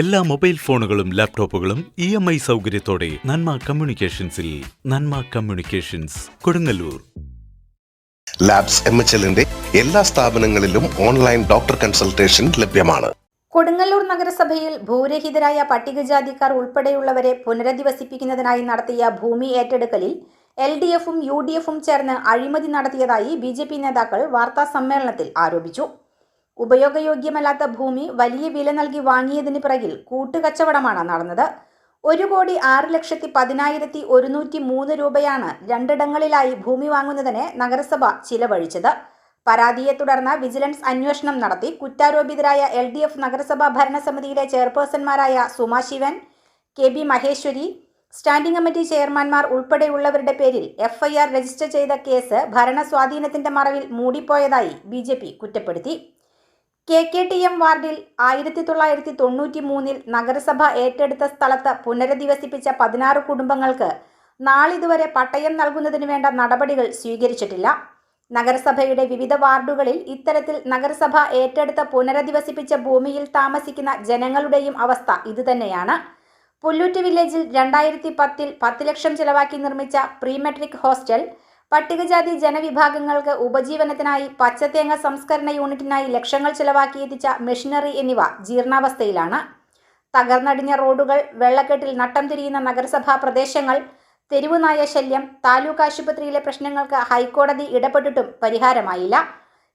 എല്ലാ മൊബൈൽ ഫോണുകളും ലാപ്ടോപ്പുകളും ഇ എം ഐ സൗകര്യത്തോടെ Nanma കമ്മ്യൂണിക്കേഷൻസിൽ Nanma communications Kodungallur. Labs M H എല്ലിന്റെ എല്ലാ സ്ഥാപനങ്ങളിലും ഓൺലൈൻ ഡോക്ടർ കൺസൾട്ടേഷൻ ലഭ്യമാണ്. കൊടുങ്ങല്ലൂർ നഗരസഭയിൽ ഭൂരഹിതരായ പട്ടികജാതിക്കാർ ഉൾപ്പെടെയുള്ളവരെ പുനരധിവസിപ്പിക്കുന്നതിനായി നടത്തിയ ഭൂമി ഏറ്റെടുക്കലിൽ എൽ ഡി എഫും യു ഡി എഫും ചേർന്ന് അഴിമതി നടത്തിയതായി ബി ജെ പി നേതാക്കൾ വാർത്താ സമ്മേളനത്തിൽ ആരോപിച്ചു. ഉപയോഗയോഗ്യമല്ലാത്ത ഭൂമി വലിയ വില നൽകി വാങ്ങിയതിന് പിറകിൽ കൂട്ടുകച്ചവടമാണ് നടന്നത്. ഒരു കോടി ആറ് ലക്ഷത്തി പതിനായിരത്തി ഒരുന്നൂറ്റി മൂന്ന് രൂപയാണ് രണ്ടിടങ്ങളിലായി ഭൂമി വാങ്ങുന്നതിന് നഗരസഭ ചിലവഴിച്ചത്. പരാതിയെ തുടർന്ന് വിജിലൻസ് അന്വേഷണം നടത്തി കുറ്റാരോപിതരായ എൽ ഡി എഫ് നഗരസഭാ ഭരണസമിതിയിലെ ചെയർപേഴ്സൺമാരായ Suma Sivan K B Maheswari standing committee ചെയർമാൻമാർ ഉൾപ്പെടെയുള്ളവരുടെ പേരിൽ എഫ്ഐആർ രജിസ്റ്റർ ചെയ്ത കേസ് ഭരണസ്വാധീനത്തിന്റെ മറവിൽ മൂടിപ്പോയതായി ബി കുറ്റപ്പെടുത്തി. കെ കെ ടി എം വാർഡിൽ ആയിരത്തി തൊള്ളായിരത്തി തൊണ്ണൂറ്റി മൂന്നിൽ നഗരസഭ ഏറ്റെടുത്ത സ്ഥലത്ത് പുനരധിവസിപ്പിച്ച പതിനാറ് കുടുംബങ്ങൾക്ക് നാളിതുവരെ പട്ടയം നൽകുന്നതിന് വേണ്ട നടപടികൾ സ്വീകരിച്ചിട്ടില്ല. നഗരസഭയുടെ വിവിധ വാർഡുകളിൽ ഇത്തരത്തിൽ നഗരസഭ ഏറ്റെടുത്ത പുനരധിവസിപ്പിച്ച ഭൂമിയിൽ താമസിക്കുന്ന ജനങ്ങളുടെയും അവസ്ഥ ഇതുതന്നെയാണ്. പുല്ലൂറ്റ് വില്ലേജിൽ രണ്ടായിരത്തി പത്തിൽ പത്ത് ലക്ഷം ചിലവാക്കി നിർമ്മിച്ച പ്രീമെട്രിക് ഹോസ്റ്റൽ പട്ടികജാതി ജനവിഭാഗങ്ങൾക്ക് ഉപജീവനത്തിനായി പച്ചത്തേങ്ങ സംസ്കരണ യൂണിറ്റിനായി ലക്ഷങ്ങൾ ചെലവാക്കി എത്തിച്ച മെഷീനറി എന്നിവ ജീർണാവസ്ഥയിലാണ്. തകർന്നടിഞ്ഞ റോഡുകൾ വെള്ളക്കെട്ടിൽ നട്ടം തിരിയുന്ന നഗരസഭാ പ്രദേശങ്ങൾ തെരുവുനായ ശല്യം താലൂക്ക് ആശുപത്രിയിലെ പ്രശ്നങ്ങൾക്ക് ഹൈക്കോടതി ഇടപെട്ടിട്ടും പരിഹാരമായില്ല.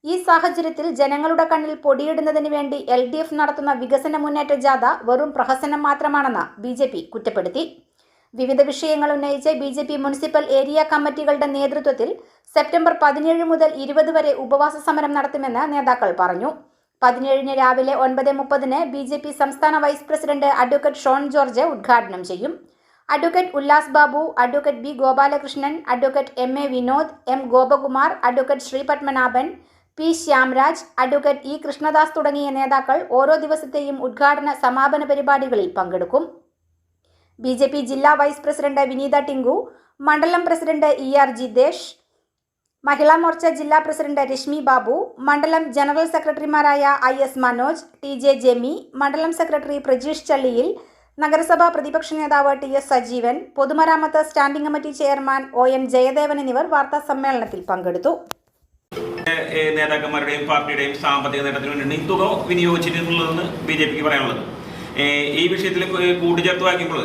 ഈ സാഹചര്യത്തിൽ ജനങ്ങളുടെ കണ്ണിൽ പൊടിയിടുന്നതിന് വേണ്ടി എൽ നടത്തുന്ന വികസന മുന്നേറ്റ ജാഥ വെറും പ്രഹസനം മാത്രമാണെന്ന് ബി കുറ്റപ്പെടുത്തി. വിവിധ വിഷയങ്ങൾ ഉന്നയിച്ച് B J P municipal area കമ്മിറ്റികളുടെ നേതൃത്വത്തിൽ സെപ്റ്റംബർ പതിനേഴ് മുതൽ ഇരുപത് വരെ ഉപവാസ സമരം നടത്തുമെന്ന് നേതാക്കൾ പറഞ്ഞു. പതിനേഴിന് രാവിലെ ഒൻപത് മുപ്പതിന് ബി ജെ പി സംസ്ഥാന vice president advocate Shone George ഉദ്ഘാടനം ചെയ്യും. Advocate Ullas Babu advocate B Gopalakrishnan advocate M A Vinod M Gopakumar advocate Sree Padmanabhan P Shyamraj advocate E Krishnadas തുടങ്ങിയ നേതാക്കൾ ഓരോ ദിവസത്തെയും ഉദ്ഘാടന സമാപന പരിപാടികളിൽ പങ്കെടുക്കും. ബി ജെ പി ജില്ലാ വൈസ് പ്രസിഡന്റ് വിനീത ടിങ്കു മണ്ഡലം president E R Jithesh Mahila Morcha ജില്ലാ പ്രസിഡന്റ് രശ്മി ബാബു മണ്ഡലം ജനറൽ സെക്രട്ടറിമാരായ I S Manoj T J Jemi മണ്ഡലം സെക്രട്ടറി പ്രജീഷ് ചള്ളിയിൽ നഗരസഭാ പ്രതിപക്ഷ നേതാവ് ടി എസ് സജീവൻ പൊതുമരാമത്ത് standing committee chairman O N Jayadevan എന്നിവർ വാർത്താ സമ്മേളനത്തിൽ പങ്കെടുത്തു. നേതാക്കന്മാരുടെയും പാർട്ടിയുടെയും സാമ്പത്തിക നേട്ടത്തിന് വേണ്ടി തുക വിനിയോഗിച്ചിട്ടുള്ളതെന്ന് ബി ജെ പിക്ക് പറയാനുള്ളത്. ഈ വിഷയത്തിൽ കൂട്ടിച്ചേർത്ത് വായിക്കുമ്പോൾ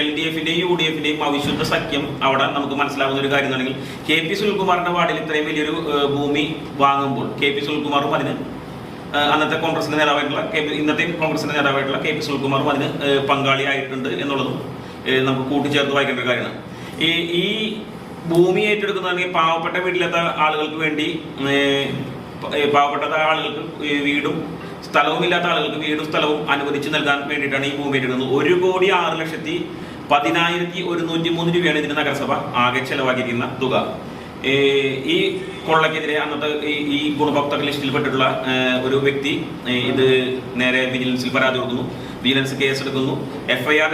എൽ ഡി എഫിന്റെയും യു ഡി എഫിന്റെയും അവിശുദ്ധ സഖ്യം അവിടെ നമുക്ക് മനസ്സിലാകുന്ന ഒരു കാര്യം എന്നുണ്ടെങ്കിൽ കെ പി സുനിൽകുമാറിന്റെ വാർഡിൽ ഇത്രയും വലിയൊരു ഭൂമി വാങ്ങുമ്പോൾ കെ പി സുനിൽകുമാറും അതിന് അന്നത്തെ കോൺഗ്രസിന്റെ നേതാവായിട്ടുള്ള കെ പി ഇന്നത്തെ കോൺഗ്രസിന്റെ നേതാവായിട്ടുള്ള കെ പി സുനിൽകുമാറും അതിന് പങ്കാളിയായിട്ടുണ്ട് എന്നുള്ളതും നമുക്ക് കൂട്ടിച്ചേർത്ത് വായിക്കേണ്ട ഒരു കാര്യമാണ്. ഈ ഈ ഭൂമി ഏറ്റെടുക്കുന്നതാണെങ്കിൽ പാവപ്പെട്ട വീട്ടിലത്തെ ആളുകൾക്ക് വേണ്ടി പാവപ്പെട്ട ആളുകൾക്ക് വീടും സ്ഥലവും ഇല്ലാത്ത ആളുകൾക്ക് വീടും സ്ഥലവും അനുവദിച്ചു നൽകാൻ വേണ്ടിയിട്ടാണ് ഈ ഭൂമി എടുക്കുന്നത് ഒരു കോടി ആറ് ലക്ഷത്തി പതിനായിരത്തി ഒരുന്നൂറ്റി മൂന്ന് രൂപയാണ് ഇതിന് നഗരസഭ ആകെ ചെലവാക്കിയിരിക്കുന്ന തുക. ഈ കൊള്ളക്കെതിരെ അന്നത്തെ ഈ- ഗുണഭോക്താക്കൾ ലിസ്റ്റിൽ ലിസ്റ്റിൽപ്പെട്ടിട്ടുള്ള ഒരു വ്യക്തി ഇത് നേരെ വിജിലൻസിൽ പരാതി കൊടുക്കുന്നു. വിജിലൻസ് കേസ് എടുക്കുന്നു. എഫ്ഐആർ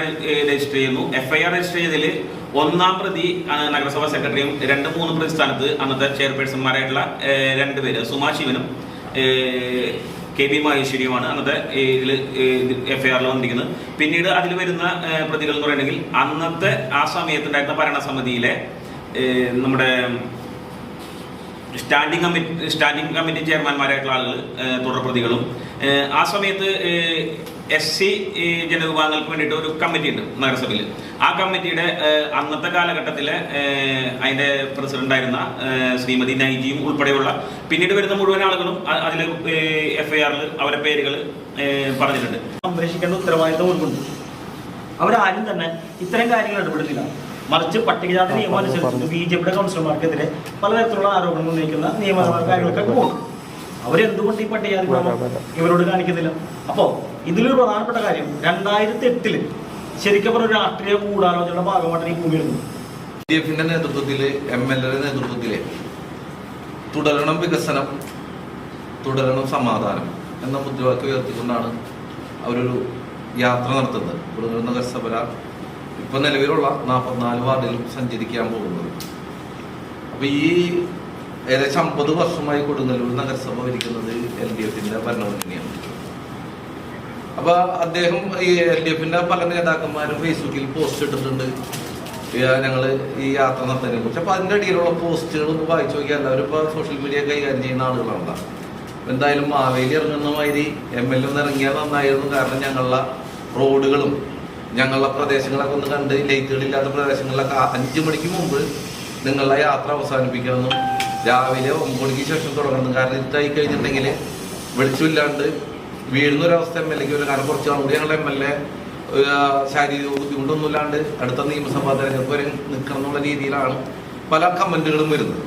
രജിസ്റ്റർ ചെയ്യുന്നു. എഫ്ഐആർ രജിസ്റ്റർ ചെയ്തതിൽ ഒന്നാം പ്രതി നഗരസഭാ സെക്രട്ടറിയും രണ്ട് മൂന്ന് പ്രതി സ്ഥാനത്ത് അന്നത്തെ ചെയർപേഴ്സൺമാരായിട്ടുള്ള രണ്ടുപേര് സുമാ ശിവനും കെ ബി മഹേശ്വരിയുമാണ് അന്നത്തെ ഇതിൽ ആറിൽ വന്നിരിക്കുന്നത്. പിന്നീട് അതിൽ വരുന്ന പ്രതികൾ എന്ന് പറയുകയാണെങ്കിൽ അന്നത്തെ ആ സമയത്തുണ്ടായിരുന്ന ഭരണസമിതിയിലെ നമ്മുടെ സ്റ്റാൻഡിംഗ് കമ്മിറ്റി സ്റ്റാൻഡിംഗ് കമ്മിറ്റി ചെയർമാൻമാരായിട്ടുള്ള ആളുകൾ തുടർ പ്രതികളും ആ സമയത്ത് എസ് സി ജനവിഭാഗങ്ങൾക്ക് വേണ്ടിയിട്ട് ഒരു കമ്മിറ്റി ഉണ്ട് നഗരസഭയിൽ. ആ കമ്മിറ്റിയുടെ അന്നത്തെ കാലഘട്ടത്തിലെ അതിന്റെ പ്രസിഡന്റായിരുന്ന ശ്രീമതി നൈജിയും ഉൾപ്പെടെയുള്ള പിന്നീട് വരുന്ന മുഴുവൻ ആളുകളും അതിൽ എഫ് ഐ ആറിൽ അവരുടെ പേരുകൾ പറഞ്ഞിട്ടുണ്ട്. സംരക്ഷിക്കേണ്ട ഉത്തരവാദിത്തം അവർക്കുണ്ട് അവരാരും തന്നെ ഇത്തരം കാര്യങ്ങൾ ഇടപെടുന്നില്ല. മറിച്ച് പട്ടികജാതി നിയമം അനുസരിച്ച് ബി ജെ പിയുടെ കൗൺസിലർമാർക്കെതിരെ പലതരത്തിലുള്ള ആരോപണങ്ങൾ ഉന്നയിക്കുന്ന നിയമപരമായ കാര്യങ്ങളൊക്കെ പോകും അവരെന്തുകൊണ്ട് ഈ പട്ടികജാതി ഇവരോട് കാണിക്കുന്നില്ല? അപ്പോൾ ഇതിലൊരു പ്രധാനപ്പെട്ട കാര്യം രണ്ടായിരത്തി എട്ടിൽ ശരിക്കും പറഞ്ഞ രാഷ്ട്രീയ ഗൂഢാലോചനയുടെ ഭാഗമായിട്ടാണ് ഈ ഭൂമി എടുക്കുന്നത് ഡി എഫിന്റെ നേതൃത്വത്തിൽ എം എൽ എയുടെ നേതൃത്വത്തിൽ തുടരണം വികസനം തുടരണം സമാധാനം എന്ന മുദ്രാവാക്യം ഉയർത്തിക്കൊണ്ടാണ് അവരൊരു യാത്ര നടത്തുന്നത്. കൊടുങ്ങല്ലൂർ നഗരസഭ ഇപ്പൊ നിലവിലുള്ള നാൽപ്പത്തിനാല് വാർഡിലും സഞ്ചരിക്കാൻ പോകുന്നത്. അപ്പൊ ഈ ഏകദേശം അമ്പത് വർഷമായി കൊടുങ്ങല്ലൂർ നഗരസഭ ഭരിക്കുന്നത് എൽ ഡി എഫിന്റെ ഭരണമുന്നണിയാണ് അപ്പൊ അദ്ദേഹം ഈ എൽ ഡി എഫിന്റെ പല നേതാക്കന്മാരും ഫേസ്ബുക്കിൽ പോസ്റ്റ് ഇട്ടിട്ടുണ്ട്. ഞങ്ങൾ ഈ യാത്ര നടത്തുന്നതിനെ കുറിച്ച്. അപ്പൊ അതിന്റെ അടിയിലുള്ള പോസ്റ്റുകൾ ഒന്ന് വായിച്ചു നോക്കിയാൽ എല്ലാവരും സോഷ്യൽ മീഡിയ കൈകാര്യം ചെയ്യുന്ന ആളുകളാണ് എന്തായാലും മാവേലി ഇറങ്ങുന്ന മാതിരി എം എൽ ഒന്ന് ഇറങ്ങിയാൽ നന്നായിരുന്നു. കാരണം ഞങ്ങളുടെ റോഡുകളും ഞങ്ങളുടെ പ്രദേശങ്ങളൊക്കെ ഒന്ന് കണ്ട് ലൈറ്റുകളില്ലാത്ത പ്രദേശങ്ങളിലൊക്കെ അഞ്ചു മണിക്ക് മുമ്പ് നിങ്ങളുടെ യാത്ര അവസാനിപ്പിക്കണമെന്നും രാവിലെ ഒമ്പത് മണിക്ക് ശേഷം തുടങ്ങണം. കാരണം ഇതായി കഴിഞ്ഞിട്ടുണ്ടെങ്കിൽ വെളിച്ചമില്ലാണ്ട് വീഴുന്നൊരവസ്ഥ എം എൽ എക്ക് ഒരു കാരണം കുറച്ച് കൂടി ഞങ്ങളുടെ എം എൽ എ ശാരീരിക ബുദ്ധിമുട്ടൊന്നുമില്ലാണ്ട് അടുത്ത നിയമസഭാ തെരഞ്ഞെടുപ്പ് വരെ നിൽക്കണം എന്നുള്ള രീതിയിലാണ് പല കമന്റുകളും വരുന്നത്.